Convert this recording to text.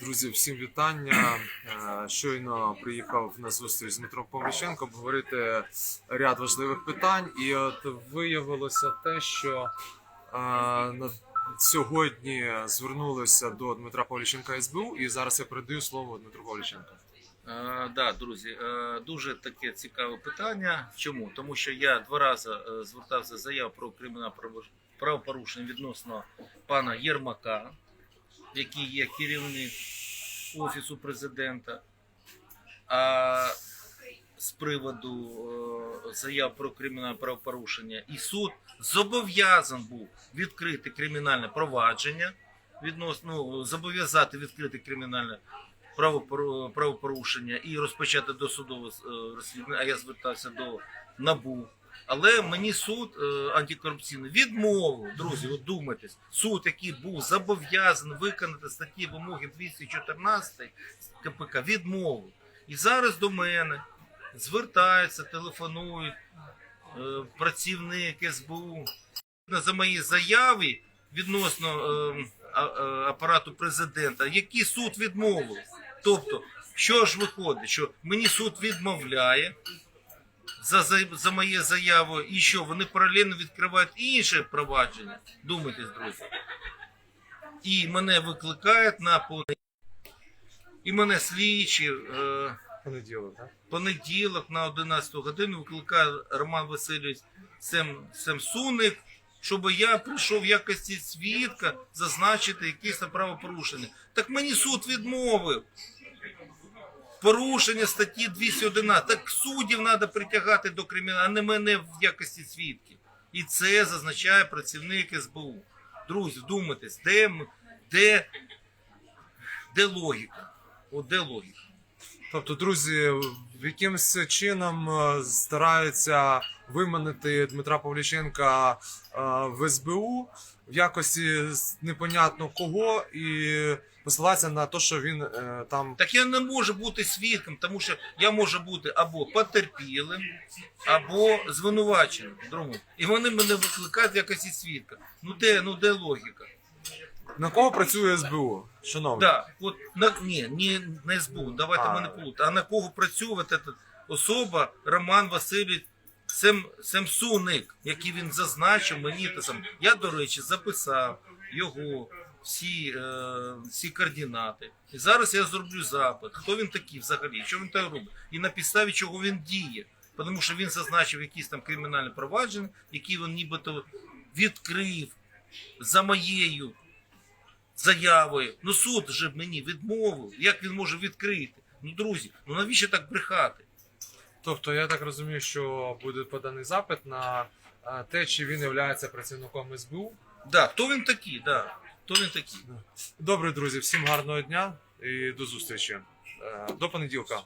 Друзі, всім вітання. Е, Щойно приїхав на зустріч з Дмитром Павліченком обговорити ряд важливих питань. І от виявилося те, що е, на сьогодні звернулися до Дмитра Павліченка СБУ, і зараз я передаю слово Дмитру Павліченку. Е, да, друзі, дуже таке цікаве питання. Чому? Тому що я два рази звертався заяв про кримінальне право- правопорушення відносно пана Єрмака, який є керівник офісу президента. А з приводу е, заяв про кримінальне правопорушення, і суд зобов'язан був відкрити кримінальне провадження відносно ну, зобов'язати відкрити кримінальне правопорушення і розпочати досудове е, розслідування, а я звертався до НАБУ. Але мені суд е, антикорупційний відмовив, друзі, от думайтесь, суд, який був зобов'язаний виконати статті вимоги 214 КПК, відмовив. І зараз до мене звертаються, телефонують е, працівник СБУ за мої заяви відносно е, апарату президента, які суд відмовив. Тобто, що ж виходить, що мені суд відмовляє за, за, за моє заяву, і що вони паралельно відкривають інше провадження. Думайтесь, друзі. І мене викликають на понеділок. І мене слідчі е, Понеділок, так? понеділок на 11 годину викликає Роман Васильович Сем, Семсуник, щоб я прийшов в якості свідка зазначити якісь правопорушення. Так мені суд відмовив. Порушення статті 211. Так суддів треба притягати до криміналу, а не мене в якості свідків. І це зазначає працівник СБУ. Друзі, вдумайтесь, де, де, де логіка? От де логіка? Тобто, друзі, якимось чином е, стараються виманити Дмитра Павліченка е, в СБУ в якості непонятно кого і посилатися на те, що він е, там Так я не можу бути свідком, тому що я можу бути або потерпілим, або звинуваченим. Другому. І вони мене викликають в якості свідка. Ну де, ну де логіка? на кого працює СБУ? Шановні, Да, от на ні, ні, не СБУ, давайте А. ми не плутати. А на кого працює эта особа Роман Васильович Сем, Семсуник, який він зазначив мені та сам. Я, до речі, записав його всі, е, всі координати. І зараз я зроблю запит. Хто він такий взагалі? Що він так робить? І на підставі чого він діє. Тому що він зазначив якісь там кримінальні провадження, які він нібито відкрив за моєю заявою. Ну суд же мені відмовив. Як він може відкрити? Ну, друзі, ну навіщо так брехати? Тобто я так розумію, що буде поданий запит на е, те, чи він є працівником СБУ. Да, хто він такий? Да. Хто він такий? Добре, друзі, всім гарного дня і до зустрічі. Е, До понеділка.